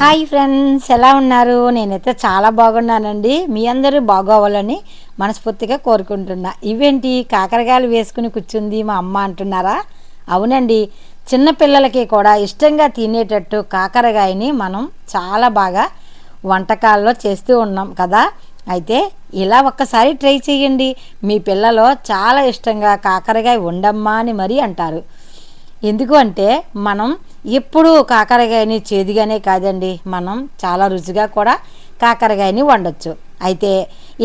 Hi friends ఎలా ఉన్నారు? నేనైతే చాలా బాగున్నానండి. మీ అందరూ బాగోవాలని మనస్ఫూర్తిగా కోరుకుంటున్నా. ఇవేంటి? కాకరకాయలు వేసుకుని కూర్చుంది మా అమ్మ అంటున్నారా? అవునండి. చిన్నపిల్లలకి కూడా ఇష్టంగా తినేటట్టు కాకరకాయని మనం చాలా బాగా వంటకాల్లో చేస్తూ ఉన్నాం కదా? అయితే ఇలా ఒక్కసారి ట్రై చేయండి. మీ పిల్లలు చాలా ఇష్టంగా కాకరకాయ ఉండమ్మా అని మరీ అంటారు. ఎందుకు అంటే మనం ఎప్పుడూ కాకరకాయని చేదుగానే కాదండి. మనం చాలా రుచిగా కూడా కాకరకాయని వండొచ్చు. అయితే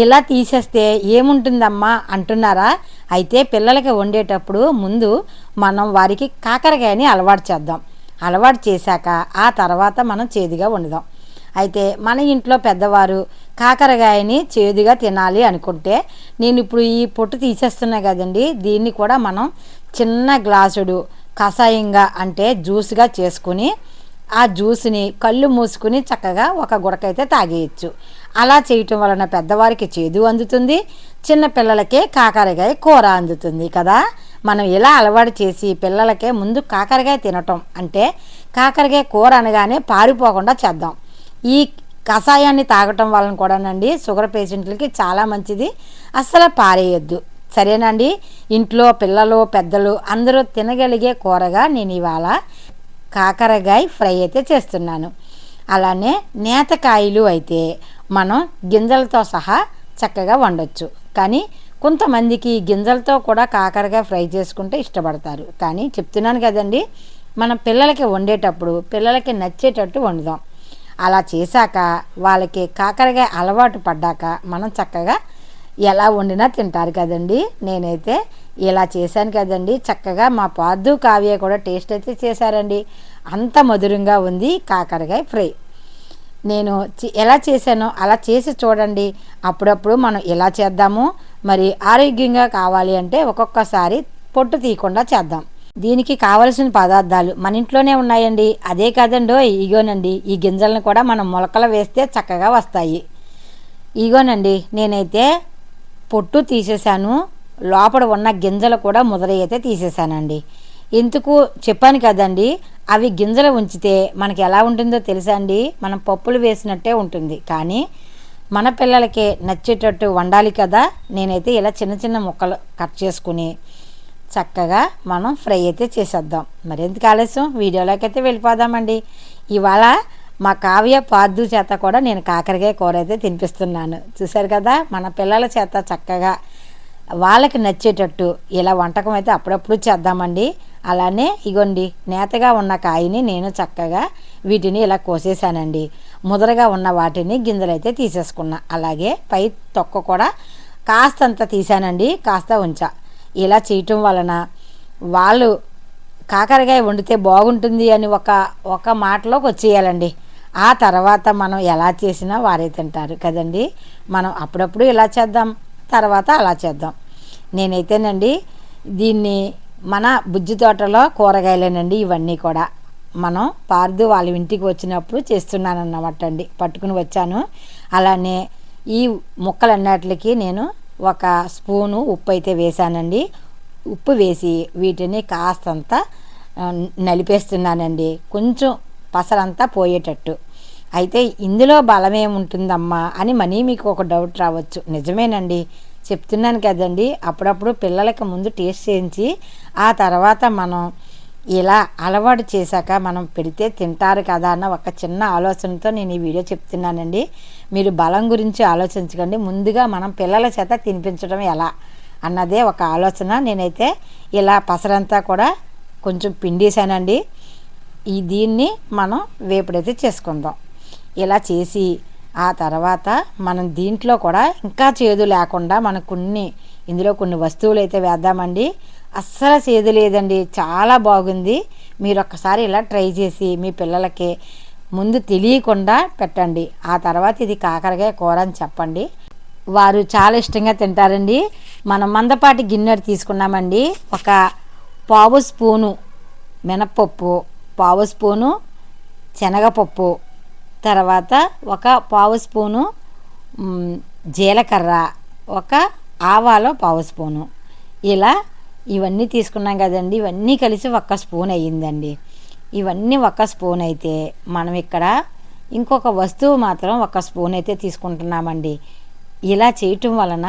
ఇలా తీసేస్తే ఏముంటుందమ్మా అంటున్నారా? అయితే పిల్లలకి వండేటప్పుడు ముందు మనం వారికి కాకరకాయని అలవాటు చేద్దాం. అలవాటు చేశాక ఆ తర్వాత మనం చేదుగా వండుదాం. అయితే మన ఇంట్లో పెద్దవారు కాకరకాయని చేదుగా తినాలి అనుకుంటే నేను ఇప్పుడు ఈ పొట్టు తీసేస్తున్నా కదండి దీన్ని కూడా మనం చిన్న గ్లాసుడు కషాయంగా అంటే జ్యూస్గా చేసుకుని ఆ జ్యూస్ని కళ్ళు మూసుకుని చక్కగా ఒక గుడకైతే తాగేయచ్చు. అలా చేయటం వలన పెద్దవారికి చేదు అందుతుంది చిన్న పిల్లలకే కాకరకాయ కూర అందుతుంది కదా. మనం ఇలా అలవాటు చేసి పిల్లలకే ముందు కాకరకాయ తినటం అంటే కాకరకాయ కూర అనగానే పారిపోకుండా చేద్దాం. ఈ కషాయాన్ని తాగటం వలన కూడానండి షుగర్ పేషెంట్లకి చాలా మంచిది. అస్సలు పారేయొద్దు. సరేనండి. ఇంట్లో పిల్లలు పెద్దలు అందరూ తినగలిగే కూరగా నేను ఇవాళ కాకరకాయ ఫ్రై అయితే చేస్తున్నాను. అలానే నేతకాయలు అయితే మనం గింజలతో సహా చక్కగా వండొచ్చు. కానీ కొంతమందికి గింజలతో కూడా కాకరకాయ ఫ్రై చేసుకుంటే ఇష్టపడతారు. కానీ చెప్తున్నాను కదండి మనం పిల్లలకి వండేటప్పుడు పిల్లలకి నచ్చేటట్టు వండుదాం. అలా చేశాక వాళ్ళకి కాకరకాయ అలవాటు పడ్డాక మనం చక్కగా ఎలా వండినా తింటారు కదండి. నేనైతే ఇలా చేశాను కదండి. చక్కగా మా పాదు కావ్య కూడా టేస్ట్ అయితే చేశారండి. అంత మధురంగా ఉంది కాకరకాయ ఫ్రై. నేను చి- ఎలా చేశానో అలా చేసి చూడండి. అప్పుడప్పుడు మనం ఎలా చేద్దాము? మరి ఆరోగ్యంగా కావాలి అంటే ఒక్కొక్కసారి పొట్టు తీయకుండా చేద్దాం. దీనికి కావలసిన పదార్థాలు మన ఇంట్లోనే ఉన్నాయండి. అదే కాదండో ఇగోనండి. ఈ గింజలను కూడా మనం మొలకలు వేస్తే చక్కగా వస్తాయి. ఇగోనండి నేనైతే పొట్టు తీసేశాను. లోపల ఉన్న గింజలు కూడా ముదర తీసేశానండి. ఎందుకు చెప్పాను కదండి అవి గింజలు ఉంచితే మనకి ఎలా ఉంటుందో తెలుసా అండి? మనం పప్పులు వేసినట్టే ఉంటుంది. కానీ మన పిల్లలకి నచ్చేటట్టు వండాలి కదా? నేనైతే ఇలా చిన్న చిన్న ముక్కలు కట్ చేసుకుని చక్కగా మనం ఫ్రై అయితే చేసేద్దాం. మరెందుకు ఆలస్యం? వీడియోలోకి అయితే వెళ్ళిపోదామండి. ఇవాళ మా కావ్య పార్థు చేత కూడా నేను కాకరకాయ కూర అయితే తినిపిస్తున్నాను. చూశారు కదా? మన పిల్లల చేత చక్కగా వాళ్ళకి నచ్చేటట్టు ఇలా వంటకం అయితే అప్పుడప్పుడు చేద్దామండి. అలానే ఇగోండి నేతగా ఉన్న కాయని నేను చక్కగా వీటిని ఇలా కోసేసానండి ముదరగా ఉన్న వాటిని గింజలైతే తీసేసుకున్నా. అలాగే పై తొక్క కూడా కాస్తంత తీసానండి కాస్త ఉంచా. ఇలా చేయటం వలన వాళ్ళు కాకరకాయ వండితే బాగుంటుంది అని ఒక ఒక మాటలోకి వచ్చేయాలండి. ఆ తర్వాత మనం ఎలా చేసినా వారే తింటారు కదండి. మనం అప్పుడప్పుడు ఇలా చేద్దాం తర్వాత అలా చేద్దాం. నేనైతేనండి దీన్ని మన బుజ్జి తోటలో కూరగాయలేనండి ఇవన్నీ కూడా. మనం పార్దు వాళ్ళ ఇంటికి వచ్చినప్పుడు చేస్తున్నాను అన్నమాట అండి పట్టుకుని వచ్చాను. అలానే ఈ ముక్కలన్నిటికి నేను ఒక స్పూను ఉప్పు అయితే వేసానండి ఉప్పు వేసి వీటిని కాస్తంత నలిపేస్తున్నానండి. కొంచెం పసరంతా పోయేటట్టు. అయితే ఇందులో బలమేముంటుందమ్మా అని మనీ మీకు ఒక డౌట్ రావచ్చు. నిజమేనండి. చెప్తున్నాను కదండి. అప్పుడప్పుడు పిల్లలకి ముందు టేస్ట్ చేయించి ఆ తర్వాత మనం ఇలా అలవాటు చేశాక మనం పెడితే తింటారు కదా అన్న ఒక చిన్న ఆలోచనతో నేను ఈ వీడియో చెప్తున్నానండి. మీరు బలం గురించి ఆలోచించకండి. ముందుగా మనం పిల్లల చేత తినిపించడం ఎలా అన్నదే ఒక ఆలోచన. నేనైతే ఇలా పసరంతా కూడా కొంచెం పిండేశానండి. ఈ దీన్ని మనం వేపుడైతే చేసుకుందాం. ఇలా చేసి ఆ తర్వాత మనం దీంట్లో కూడా ఇంకా చేదు లేకుండా మన కొన్ని ఇందులో కొన్ని వస్తువులు అయితే వేద్దామండి. అస్సలు చేదు లేదండి. చాలా బాగుంది. మీరు ఒక్కసారి ఇలా ట్రై చేసి మీ పిల్లలకి ముందు తెలియకుండా పెట్టండి. ఆ తర్వాత ఇది కాకరకాయ కూర అని చెప్పండి. వారు చాలా ఇష్టంగా తింటారండి. మనం మందపాటి గిన్నెడు తీసుకున్నామండి. ఒక పావు స్పూను మినప్పప్పు పావు స్పూను శనగపప్పు తర్వాత ఒక పావు స్పూను జీలకర్ర ఒక ఆవాలో పావు స్పూను. ఇలా ఇవన్నీ తీసుకున్నాం కదండి. ఇవన్నీ కలిసి ఒక్క స్పూన్ అయ్యిందండి. ఇవన్నీ ఒక్క స్పూన్ అయితే మనం ఇక్కడ ఇంకొక వస్తువు మాత్రం ఒక స్పూన్ అయితే తీసుకుంటున్నామండి. ఇలా చేయటం వలన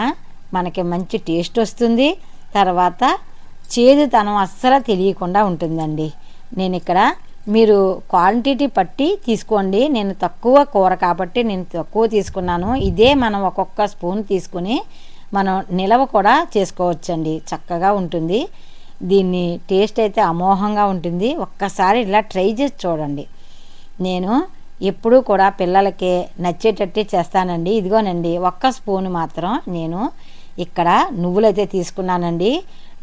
మనకి మంచి టేస్ట్ వస్తుంది. తర్వాత చేదుతనం అస్సలు తెలియకుండా ఉంటుందండి. నేను ఇక్కడ మీరు క్వాంటిటీ పట్టి తీసుకోండి. నేను తక్కువ కూర కాబట్టి నేను తక్కువ తీసుకున్నాను. ఇదే మనం ఒక్కొక్క స్పూన్ తీసుకుని మనం నిలవ కూడా చేసుకోవచ్చండి. చక్కగా ఉంటుంది. దీన్ని టేస్ట్ అయితే అమోఘంగా ఉంటుంది. ఒక్కసారి ఇలా ట్రై చేసి చూడండి. నేను ఎప్పుడూ కూడా పిల్లలకి నచ్చేటట్టే చేస్తానండి. ఇదిగోనండి ఒక్క స్పూన్ మాత్రం నేను ఇక్కడ నువ్వులైతే తీసుకున్నానండి.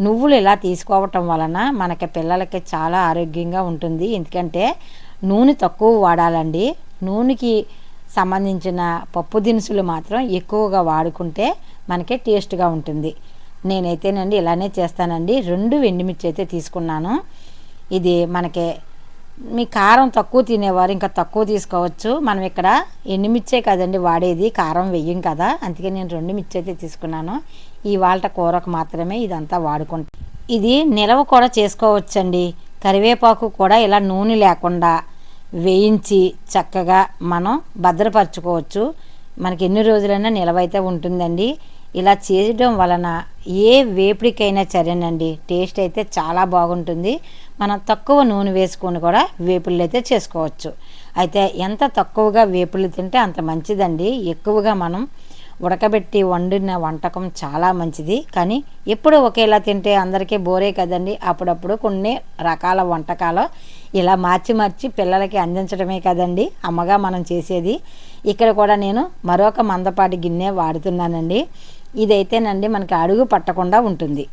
నువ్వులు ఇలా తీసుకోవటం వలన మనకి పిల్లలకి చాలా ఆరోగ్యంగా ఉంటుంది. ఎందుకంటే నూనె తక్కువ వాడాలండి. నూనెకి సంబంధించిన పప్పు దినుసులు మాత్రం ఎక్కువగా వాడుకుంటే మనకి టేస్ట్గా ఉంటుంది. నేనైతేనండి ఇలానే చేస్తానండి. రెండు ఎండుమిర్చి అయితే తీసుకున్నాను. ఇది మనకి మీ కారం తక్కువ తినేవారు ఇంకా తక్కువ తీసుకోవచ్చు. మనం ఇక్కడ ఎండుమిర్చే కదండి వాడేది కారం వెయ్యం కదా. అందుకే నేను రెండు మిర్చి అయితే తీసుకున్నాను. ఈ వాళ్ళ కూరకు మాత్రమే ఇదంతా వాడుకుంటాం. ఇది నిలవ కూడా చేసుకోవచ్చండి. కరివేపాకు కూడా ఇలా నూనె లేకుండా వేయించి చక్కగా మనం భద్రపరచుకోవచ్చు. మనకి ఎన్ని రోజులైనా నిలవైతే ఉంటుందండి. ఇలా చేయడం వలన ఏ వేపుడికైనా సరేనండి. టేస్ట్ అయితే చాలా బాగుంటుంది. మనం తక్కువ నూనె వేసుకొని కూడా వేపుళ్ళు అయితే చేసుకోవచ్చు. అయితే ఎంత తక్కువగా వేపుళ్ళు తింటే అంత మంచిదండి. ఎక్కువగా మనం ఉడకబెట్టి వండిన వంటకం చాలా మంచిది. కానీ ఎప్పుడు ఒకేలా తింటే అందరికీ బోరే కదండి. అప్పుడప్పుడు కొన్ని రకాల వంటకాలు ఇలా మార్చి మార్చి పిల్లలకి అందించడమే కదండి. అమ్మగా మనం చేసేది. ఇక్కడ కూడా నేను మరొక మందపాటి గిన్నె వాడుతున్నానండి. ఇదైతేనండి మనకి అడుగు పట్టకుండా ఉంటుంది.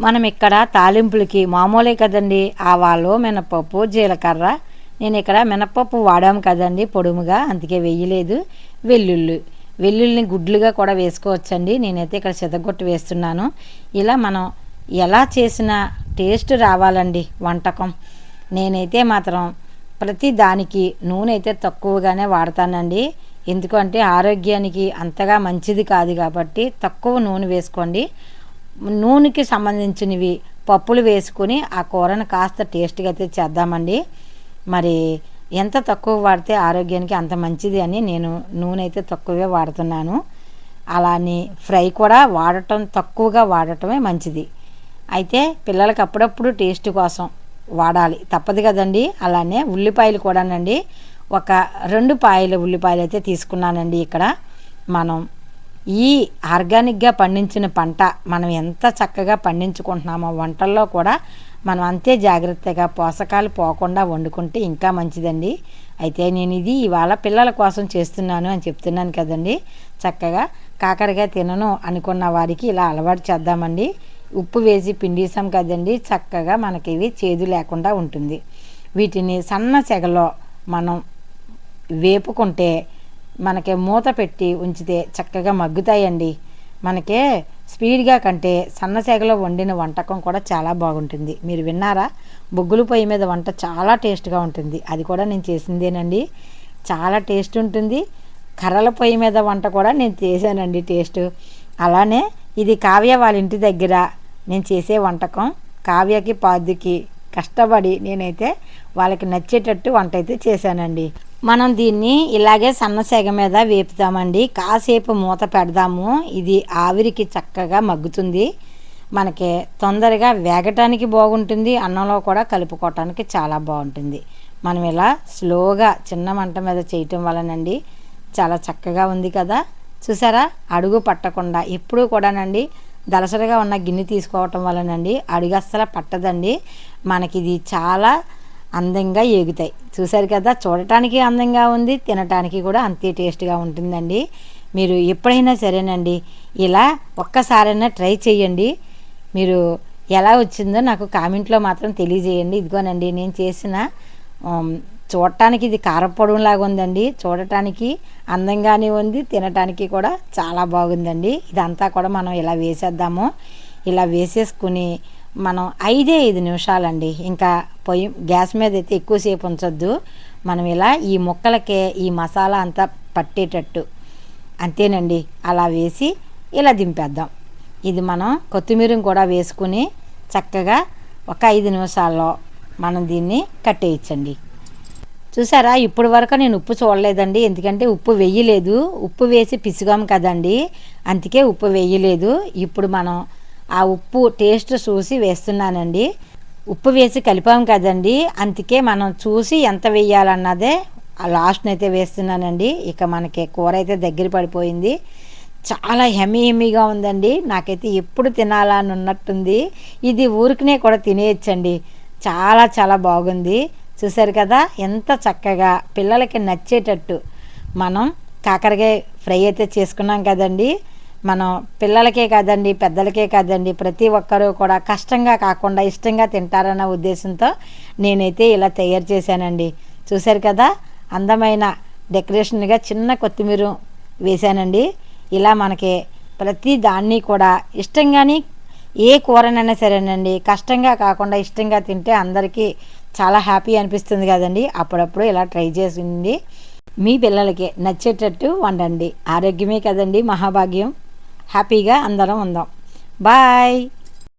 మనం ఇక్కడ తాలింపులకి మామూలే కదండి. ఆవాలు మినపప్పు జీలకర్ర. నేను ఇక్కడ మినపప్పు వాడాము కదండి పొడుముగా. అందుకే వెయ్యలేదు. వెల్లుల్లి. వెల్లుల్లిని గుడ్లుగా కూడా వేసుకోవచ్చండి. నేనైతే ఇక్కడ చెదగొట్టు వేస్తున్నాను. ఇలా మనం ఎలా చేసిన టేస్ట్ రావాలండి వంటకం? నేనైతే మాత్రం ప్రతి దానికి నూనె అయితే తక్కువగానే వాడతానండి. ఎందుకంటే ఆరోగ్యానికి అంతగా మంచిది కాదు కాబట్టి తక్కువ నూనె వేసుకోండి. నూనెకి సంబంధించినవి పప్పులు వేసుకుని ఆ కూరను కాస్త టేస్ట్గా అయితే చేద్దామండి. మరి ఎంత తక్కువ వాడితే ఆరోగ్యానికి అంత మంచిది అని నేను నూనె అయితే తక్కువే వాడుతున్నాను. అలానే ఫ్రై కూడా వాడటం తక్కువగా వాడటమే మంచిది. అయితే పిల్లలకి అప్పుడప్పుడు టేస్ట్ కోసం వాడాలి. తప్పదు కదండి. అలానే ఉల్లిపాయలు కూడానండి. ఒక రెండు పాయల ఉల్లిపాయలు అయితే తీసుకున్నానండి ఇక్కడ. మనం ఈ ఆర్గానిక్గా పండించిన పంట మనం ఎంత చక్కగా పండించుకుంటున్నామో వంటల్లో కూడా మనం అంతే జాగ్రత్తగా పోషకాలు పోకుండా వండుకుంటే ఇంకా మంచిదండి. అయితే నేను ఇది ఇవాళ పిల్లల కోసం చేస్తున్నాను అని చెప్తున్నాను కదండి. చక్కగా కాకరకాయ తినను అనుకున్న వారికి ఇలా అలవాటు చేద్దామండి. ఉప్పు వేసి పిండిసాం కదండి. చక్కగా మనకి ఇవి చేదు లేకుండా ఉంటుంది. వీటిని సన్న సెగలో మనం వేపుకుంటే మనకి మూత పెట్టి ఉంచితే చక్కగా మగ్గుతాయండి. మనకే స్పీడ్గా కంటే సన్నసేగలో వండిన వంటకం కూడా చాలా బాగుంటుంది. మీరు విన్నారా? బొగ్గుల పొయ్యి మీద వంట చాలా టేస్ట్గా ఉంటుంది. అది కూడా నేను చేసిందేనండి. చాలా టేస్ట్ ఉంటుంది. కర్రల పొయ్యి మీద వంట కూడా నేను చేశానండి టేస్ట్. అలానే ఇది కావ్య వాళ్ళ ఇంటి దగ్గర నేను చేసే వంటకం. కావ్యకి పాదుకి కష్టపడి నేనైతే వాళ్ళకి నచ్చేటట్టు వంట అయితే చేశానండి. మనం దీన్ని ఇలాగే సన్నసేగ మీద వేపుతామండి. కాసేపు మూత పెడదాము. ఇది ఆవిరికి చక్కగా మగ్గుతుంది. మనకి తొందరగా వేగటానికి బాగుంటుంది. అన్నంలో కూడా కలుపుకోవటానికి చాలా బాగుంటుంది. మనం ఇలా స్లోగా చిన్న మంట మీద చేయటం వలనండి చాలా చక్కగా ఉంది కదా. చూసారా? అడుగు పట్టకుండా ఎప్పుడూ కూడానండి దలసరిగా ఉన్న గిన్నె తీసుకోవటం వలనండి అడుగు అస్సలు పట్టదండి. మనకి ఇది చాలా అందంగా ఏగుతాయి చూసారు కదా చూడటానికి అందంగా ఉంది తినటానికి కూడా అంతే టేస్ట్గా ఉంటుందండి. మీరు ఎప్పుడైనా సరేనండి ఇలా ఒక్కసారైనా ట్రై చేయండి మీరు ఎలా వచ్చిందో నాకు కామెంట్లో మాత్రం తెలియజేయండి. ఇదిగోనండి నేను చేసిన చూడటానికి ఇది కారపొడంలాగా ఉందండి. చూడటానికి అందంగానే ఉంది తినటానికి కూడా చాలా బాగుందండి. ఇదంతా కూడా మనం ఇలా వేసేద్దాము. ఇలా వేసేసుకుని మనం ఐదే ఐదు నిమిషాలండి. ఇంకా పొయ్యి గ్యాస్ మీద అయితే ఎక్కువసేపు ఉంచొద్దు. మనం ఇలా ఈ ముక్కలకే ఈ మసాలా అంతా పట్టేటట్టు అంతేనండి. అలా వేసి ఇలా దింపేద్దాం. ఇది మనం కొత్తిమీర కూడా వేసుకుని చక్కగా ఒక ఐదు నిమిషాల్లో మనం దీన్ని కట్టేయచ్చండి. చూసారా? ఇప్పటి వరకు నేను ఉప్పు చూడలేదండి. ఎందుకంటే ఉప్పు వేయలేదు. ఉప్పు వేసి పిసుగాం కదండి. అందుకే ఉప్పు వేయలేదు. ఇప్పుడు మనం ఆ ఉప్పు టేస్ట్ చూసి వేస్తున్నానండి. ఉప్పు వేసి కలిపాం కదండి. అందుకే మనం చూసి ఎంత వేయాలన్నదే ఆ లాస్ట్ని అయితే వేస్తున్నానండి. ఇక మనకి కూర అయితే దగ్గర పడిపోయింది. చాలా హెమీ హెమీగా ఉందండి. నాకైతే ఎప్పుడు తినాలని ఉన్నట్టుంది ఇది ఊరికనే కూడా తినేయచ్చండి. చాలా చాలా బాగుంది. చూసారు కదా ఎంత చక్కగా పిల్లలకి నచ్చేటట్టు మనం కాకరకాయ ఫ్రై అయితే చేసుకున్నాం కదండీ. మనం పిల్లలకే కాదండి పెద్దలకే కాదండి ప్రతి ఒక్కరూ కూడా కష్టంగా కాకుండా ఇష్టంగా తింటారన్న ఉద్దేశంతో నేనైతే ఇలా తయారు చేశానండి. చూశారు కదా అందమైన డెకరేషన్గా చిన్న కొత్తిమీర వేశానండి. ఇలా మనకి ప్రతి దాన్ని కూడా ఇష్టంగానే ఏ కూరనైనా సరేనండి కష్టంగా కాకుండా ఇష్టంగా తింటే అందరికీ చాలా హ్యాపీ అనిపిస్తుంది కదండి. అప్పుడప్పుడు ఇలా ట్రై చేసింది. మీ పిల్లలకి నచ్చేటట్టు వండండి. ఆరోగ్యమే కదండి మహాభాగ్యం. హ్యాపీగా అందరం ఉందాం. బాయ్.